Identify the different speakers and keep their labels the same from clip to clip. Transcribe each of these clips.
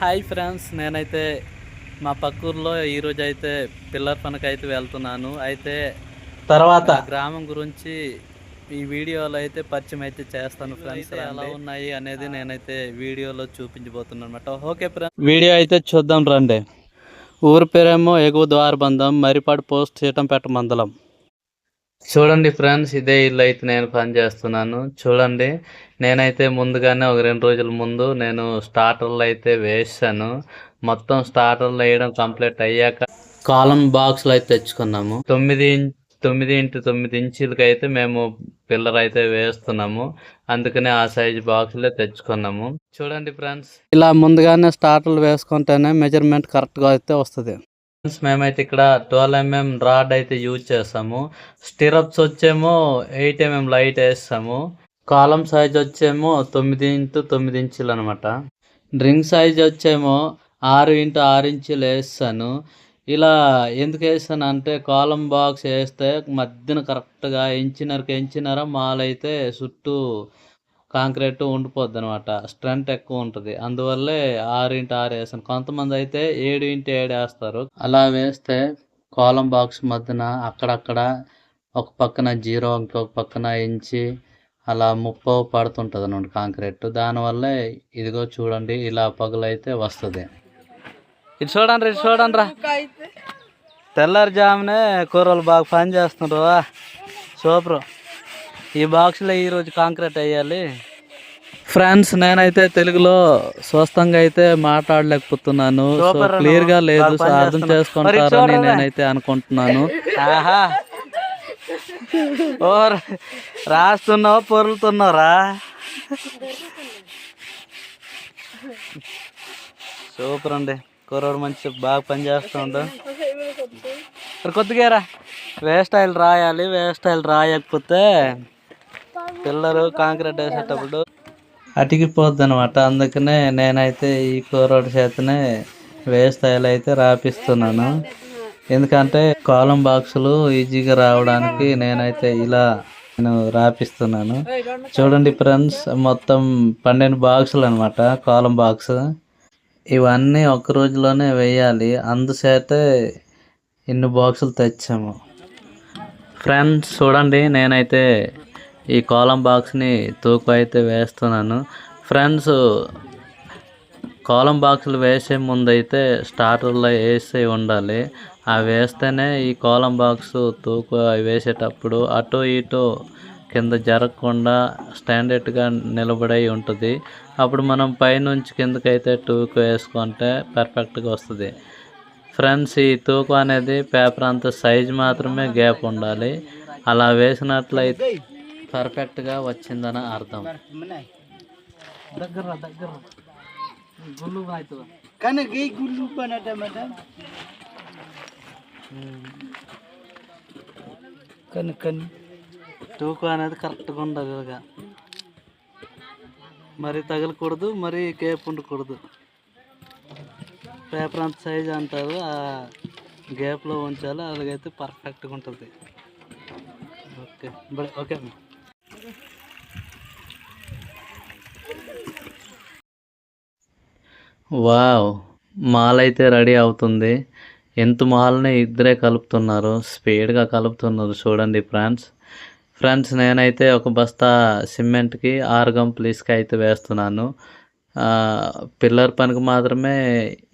Speaker 1: Hi friends నేనైతే మా పక్కూర్లో ఈరోజు అయితే పిల్లర్ పనికి అయితే వెళ్తున్నాను. అయితే
Speaker 2: తర్వాత?
Speaker 1: గ్రామం గురించి ఈ వీడియోలో అయితే పరిచయం అయితే చేస్తాను ఫ్రెండ్స్. ఎలా ఉన్నాయి అనేది నేనైతే వీడియోలో చూపించబోతున్నాను అనమాట ఓకే ఫ్రెండ్స్. వీడియో అయితే చూద్దాం రండి. ఊరి పేరేమో ఎగువ ద్వారబంధం మరిపాడు పోస్ట్ సీతంపేట మండలం. చూడండి ఫ్రెండ్స్ ఇదే ఇల్లు అయితే నేను పని చేస్తున్నాను. చూడండి నేనైతే ముందుగానే ఒక రెండు రోజుల ముందు నేను స్టార్టర్లు అయితే వేసాను. మొత్తం స్టార్టర్లు వేయడం కంప్లీట్ అయ్యాక కాలం బాక్స్లు అయితే తెచ్చుకున్నాము. తొమ్మిది తొమ్మిది ఇంటూ తొమ్మిది ఇంచులకి అయితే మేము పిల్లర్ అయితే వేస్తున్నాము. అందుకనే ఆ సైజ్ బాక్స్లే తెచ్చుకున్నాము. చూడండి ఫ్రెండ్స్ ఇలా ముందుగానే స్టార్టర్లు వేసుకుంటేనే మెజర్మెంట్ కరెక్ట్గా అయితే వస్తుంది. ఫ్రెండ్స్ మేమైతే ఇక్కడ ట్వెల్వ్ ఎంఎం రాడ్ అయితే యూజ్ చేస్తాము. స్టిరప్స్ వచ్చేమో ఎయిట్ ఎంఎం లైట్ వేస్తాము. కాలం సైజ్ వచ్చేమో తొమ్మిది ఇంటూ తొమ్మిది ఇంచులు అనమాట డ్రింక్ సైజ్ వచ్చేమో ఆరు ఇంటూ ఆరు ఇంచులు వేస్తాను. ఇలా ఎందుకు వేస్తాను అంటే కాలం బాక్స్ వేస్తే మధ్యన కరెక్ట్గా ఇంచినరకు ఇంచినర మాలైతే చుట్టూ కాంక్రీట్ ఉండిపోద్ది అనమాట స్ట్రెంత్ ఎక్కువ ఉంటుంది. అందువల్లే ఆరు ఇంటూ ఆరు వేస్తాను కొంతమంది అయితే ఏడు ఇంటూ ఏడు వేస్తారు. అలా వేస్తే కాలం బాక్స్ మధ్యన అక్కడక్కడ ఒక పక్కన జీరో ఇంకొక పక్కన ఇంచి అలా ముప్పో పడుతుంటుంది అనమాట కాంక్రీట్. దానివల్లే ఇదిగో చూడండి ఇలా పగులైతే వస్తుంది. ఇది చూడండి ఇది చూడండి రా. తెల్లారుజామునే కూరలు బాగా పని చేస్తున్నారు సూపర్. ఈ బాక్స్లో ఈరోజు కాంక్రీట్ వేయాలి. ఫ్రెండ్స్ నేనైతే తెలుగులో స్వస్థంగా అయితే మాట్లాడలేకపోతున్నాను. సో క్లియర్గా లేదు. అర్థం చేసుకుంటారని నేనైతే అనుకుంటున్నాను. రాస్తున్నావా పొరులుతున్నారా సూపర్ అండి. కుర్రోడు మంచి బాగా పని చేస్తుండు మరి కొద్దిగా వేస్ట్ ఆయిల్ రాయాలి వేస్ట్ ఆయిల్ రాయకపోతే పిల్లలు కాంక్రీట్ వేసేటప్పుడు అటికిపోద్ది అనమాట అందుకనే నేనైతే ఈ కూరోడి చేతనే వేస్తాయిలు అయితే రాపిస్తున్నాను. ఎందుకంటే కాలం బాక్సులు ఈజీగా రావడానికి నేనైతే ఇలా నేను రాపిస్తున్నాను. చూడండి ఫ్రెండ్స్ మొత్తం పన్నెండు బాక్సులు అనమాట కాలం బాక్స్. ఇవన్నీ ఒక రోజులోనే వేయాలి. అందుచేతే ఇన్ని బాక్సులు తెచ్చాము. ఫ్రెండ్స్ చూడండి నేనైతే ఈ కాలం బాక్స్ని తూకు అయితే వేస్తున్నాను. ఫ్రెండ్స్ కాలం బాక్సులు వేసే ముందు అయితే స్టార్టర్లో వేసి ఉండాలి. అవి వేస్తేనే ఈ కాలం బాక్స్ తూకు అవి వేసేటప్పుడు అటు ఇటు కింద జరగకుండా స్టాండర్డ్గా నిలబడి ఉంటుంది. అప్పుడు మనం పైనుంచి కిందకైతే టూకు వేసుకుంటే పర్ఫెక్ట్గా వస్తుంది. ఫ్రెండ్స్ ఈ తూకు అనేది పేపర్ అంత సైజ్ మాత్రమే గ్యాప్ ఉండాలి. అలా వేసినట్లయితే పర్ఫెక్ట్గా వచ్చిందని అర్థం. దగ్గర దగ్గర గుళ్ళు అవుతుంది
Speaker 2: కానీ గీ గుళ్ళు పనట మేడం కను కను.
Speaker 1: తూకు అనేది కరెక్ట్గా ఉండదు ఇలాగా. మరి తగలకూడదు మరి కేప్ ఉండకూడదు. పేపర్ అంత సైజ్ అంటారు ఆ గ్యాప్లో ఉంచాలి అలాగైతే పర్ఫెక్ట్గా ఉంటుంది. ఓకే బట్ ఓకే అమ్మా. వావ్ మాల్ అయితే రెడీ అవుతుంది. ఎంత మాల్ని ఇద్దరే కలుపుతున్నారు. స్పీడ్గా కలుపుతున్నారు చూడండి ఫ్రెండ్స్. ఫ్రెండ్స్ నేనైతే ఒక బస్తా సిమెంట్కి ఆరు గంపలు అయితే వేస్తున్నాను. పిల్లర్ పనికి మాత్రమే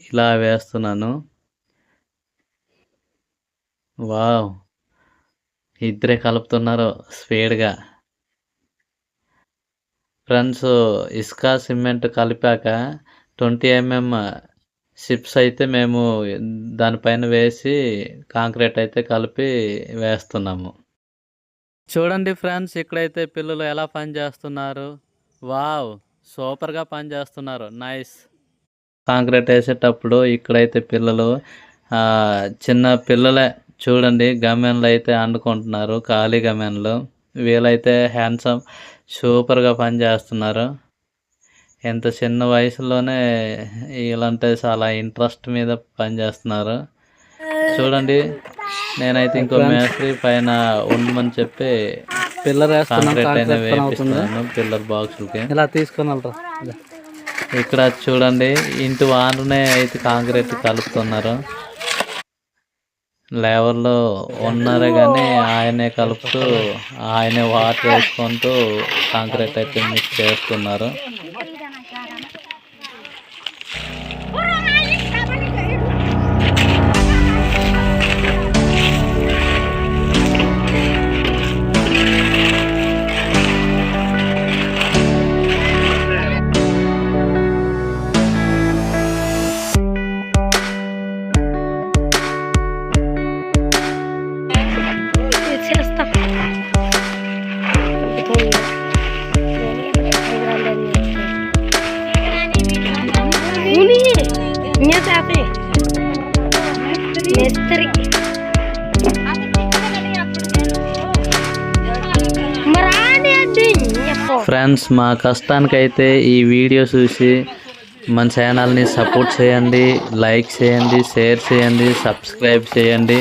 Speaker 1: ఇలా వేస్తున్నాను. వావ్ ఇద్దరే కలుపుతున్నారు స్పీడ్గా ఫ్రెండ్స్ ఇసుక సిమెంట్ కలిపాక ట్వంటీ ఎంఎం షిప్స్ అయితే మేము దానిపైన వేసి కాంక్రీట్ అయితే కలిపి వేస్తున్నాము. చూడండి ఫ్రెండ్స్ ఇక్కడైతే పిల్లలు ఎలా పని చేస్తున్నారు. వావ్ సూపర్గా పని చేస్తున్నారు. నైస్. కాంక్రీట్ వేసేటప్పుడు ఇక్కడైతే పిల్లలు చిన్న పిల్లలే చూడండి గమ్యాన్లు అయితే అండుకుంటున్నారు ఖాళీ గమ్యాన్లు. వీళ్ళైతే హ్యాండ్సమ్ సూపర్గా పని చేస్తున్నారు. ఎంత చిన్న వయసులోనే వీళ్ళంటే చాలా ఇంట్రెస్ట్ మీద పని చేస్తున్నారు చూడండి నేనైతే ఇంకో మేస్త్రి పైన ఉండమని చెప్పి
Speaker 2: పిల్లర్
Speaker 1: కాంక్రీట్ అయినా వేపిస్తున్నాను పిల్లర్ బాక్సులకి.
Speaker 2: ఇలా తీసుకొని
Speaker 1: ఇక్కడ చూడండి ఇంటి వాననే అయితే కాంక్రీట్ కలుపుతున్నారు. లేవర్లో ఉన్నారు కానీ ఆయనే కలుపుతూ ఆయనే వాటర్ వేసుకుంటూ కాంక్రీట్ అయితే మిక్స్ చేస్తున్నారు.
Speaker 3: మేస్త్రి మరాని Mystery.
Speaker 1: ఫ్రెండ్స్ మా కష్టానికైతే ఈ వీడియో చూసి మన ఛానల్ని సపోర్ట్ చేయండి లైక్ చేయండి షేర్ చేయండి సబ్స్క్రైబ్ చేయండి.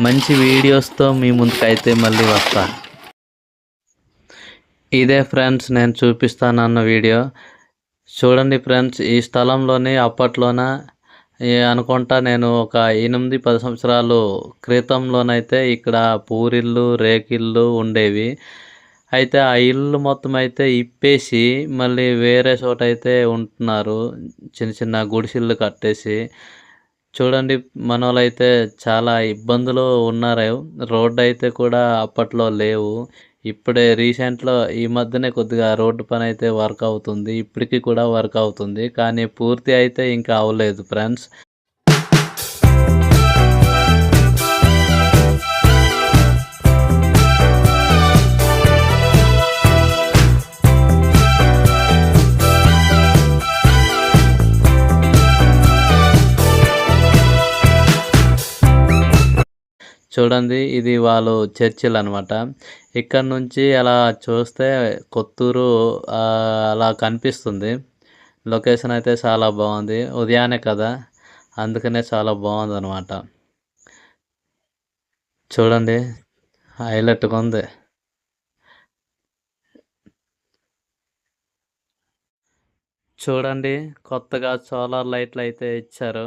Speaker 1: మంచి వీడియోస్తో మీ ముందుకైతే మళ్ళీ వస్తాను ఇదే ఫ్రెండ్స్ నేను చూపిస్తానన్న వీడియో. చూడండి ఫ్రెండ్స్ ఈ స్థలంలోనే అప్పట్లోన అనుకుంటా నేను ఒక ఎనిమిది పది సంవత్సరాలు క్రితంలోనైతే ఇక్కడ పూరిళ్ళు రేకిళ్ళు ఉండేవి. అయితే ఆ ఇల్లు మొత్తం అయితే ఇప్పేసి మళ్ళీ వేరే చోట అయితే ఉంటున్నారు చిన్న చిన్న గుడిసిల్లు కట్టేసి. చూడండి మనోళ్ళైతే అయితే చాలా ఇబ్బందులు ఉన్నారు. రోడ్డు అయితే కూడా అప్పట్లో లేవు. ఇప్పుడే రీసెంట్లో ఈ మధ్యనే కొద్దిగా రోడ్డు పని అయితే వర్క్ అవుతుంది. ఇప్పటికీ కూడా వర్క్ అవుతుంది. కానీ పూర్తి అయితే ఇంకా అవ్వలేదు ఫ్రెండ్స్. చూడండి ఇది వాళ్ళు చర్చిలు అనమాట ఇక్కడ నుంచి అలా చూస్తే కొత్తూరు అలా కనిపిస్తుంది. లొకేషన్ అయితే చాలా బాగుంది. ఉదయాన్నే కదా అందుకనే చాలా బాగుంది అనమాట చూడండి హైలైట్గా ఉంది. చూడండి కొత్తగా సోలార్ లైట్లు అయితే ఇచ్చారు.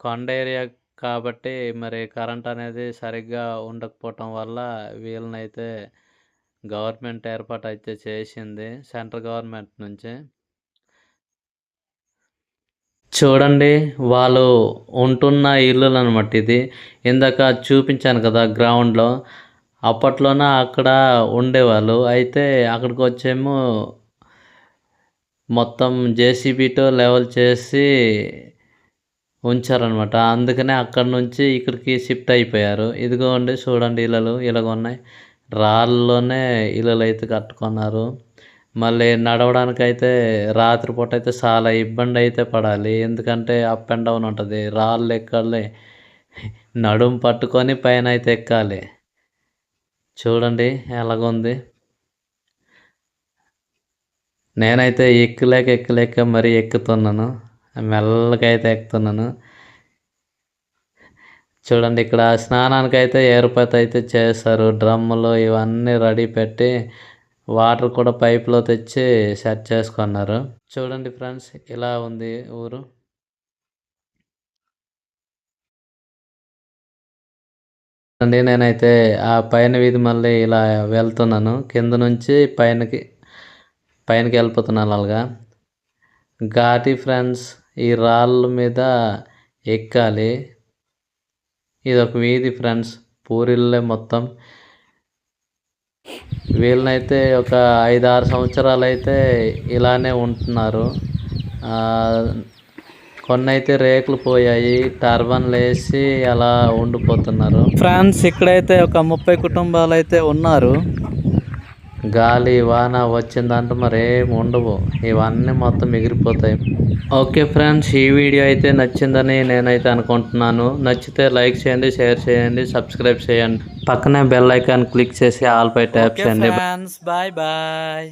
Speaker 1: కొండ ఏరియా కాబట్టి మరి కరెంట్ అనేది సరిగ్గా ఉండకపోవటం వల్ల వీళ్ళనైతే గవర్నమెంట్ ఏర్పాటు అయితే చేసింది సెంట్రల్ గవర్నమెంట్ నుంచి. చూడండి వాళ్ళు ఉంటున్న ఇల్లులు అనమాట ఇది. ఇందాక చూపించాను కదా గ్రౌండ్లో. అప్పట్లోన అక్కడ ఉండేవాళ్ళు. అయితే అక్కడికి వచ్చేమో మొత్తం జేసీబీతో లెవెల్ చేసి ఉంచారనమాట అందుకనే అక్కడ నుంచి ఇక్కడికి షిఫ్ట్ అయిపోయారు. ఇదిగోండి చూడండి ఇళ్ళలు. ఇలాగ ఉన్నాయి. రాళ్ళలోనే ఇళ్ళలు అయితే కట్టుకున్నారు. మళ్ళీ నడవడానికి అయితే రాత్రిపూట అయితే చాలా ఇబ్బంది అయితే పడాలి. ఎందుకంటే అప్ అండ్ డౌన్ ఉంటుంది. రాళ్ళు ఎక్కాలి. నడుము పట్టుకొని పైన అయితే ఎక్కాలి. చూడండి ఎలాగుంది నేనైతే ఎక్కలేక ఎక్కలేక మరీ ఎక్కుతున్నాను. మెల్లగా అయితే ఎక్కుతున్నాను. చూడండి ఇక్కడ స్నానానికి అయితే ఏర్పాటు అయితే చేస్తారు డ్రమ్ములు ఇవన్నీ రెడీ పెట్టి వాటర్ కూడా పైప్లో తెచ్చి సెట్ చేసుకున్నారు. చూడండి ఫ్రెండ్స్ ఇలా ఉంది ఊరు. అండి నేనైతే ఆ పైన వీధి మళ్ళీ ఇలా వెళ్తున్నాను. కింద నుంచి పైనకి పైనకి వెళ్ళిపోతున్నాను అలాగా. ఘాటి ఫ్రెండ్స్ ఈ రాళ్ళ మీద ఎక్కాలి. ఇది ఒక వీధి ఫ్రెండ్స్. పూరిల్లే మొత్తం. వీళ్ళనైతే ఒక ఐదు ఆరు సంవత్సరాలు అయితే ఇలానే ఉంటున్నారు. కొన్నైతే కొన్ని అయితే రేకులు పోయాయి. టర్బన్లు వేసి అలా ఉండిపోతున్నారు. ఫ్రాన్స్ ఇక్కడైతే ఒక ముప్పై కుటుంబాలు అయితే ఉన్నారు. గాలి వాన వచ్చిందంటే మరి ఉండవు. ఇవన్నీ మొత్తం ఎగిరిపోతాయి. ఓకే ఫ్రెండ్స్ ఈ వీడియో అయితే నచ్చిందని నేనైతే అనుకుంటున్నాను. నచ్చితే లైక్ చేయండి షేర్ చేయండి సబ్స్క్రైబ్ చేయండి. పక్కనే బెల్ ఐకాన్ క్లిక్ చేసి ఆల్ పై ట్యాప్ చేయండి. Bye bye.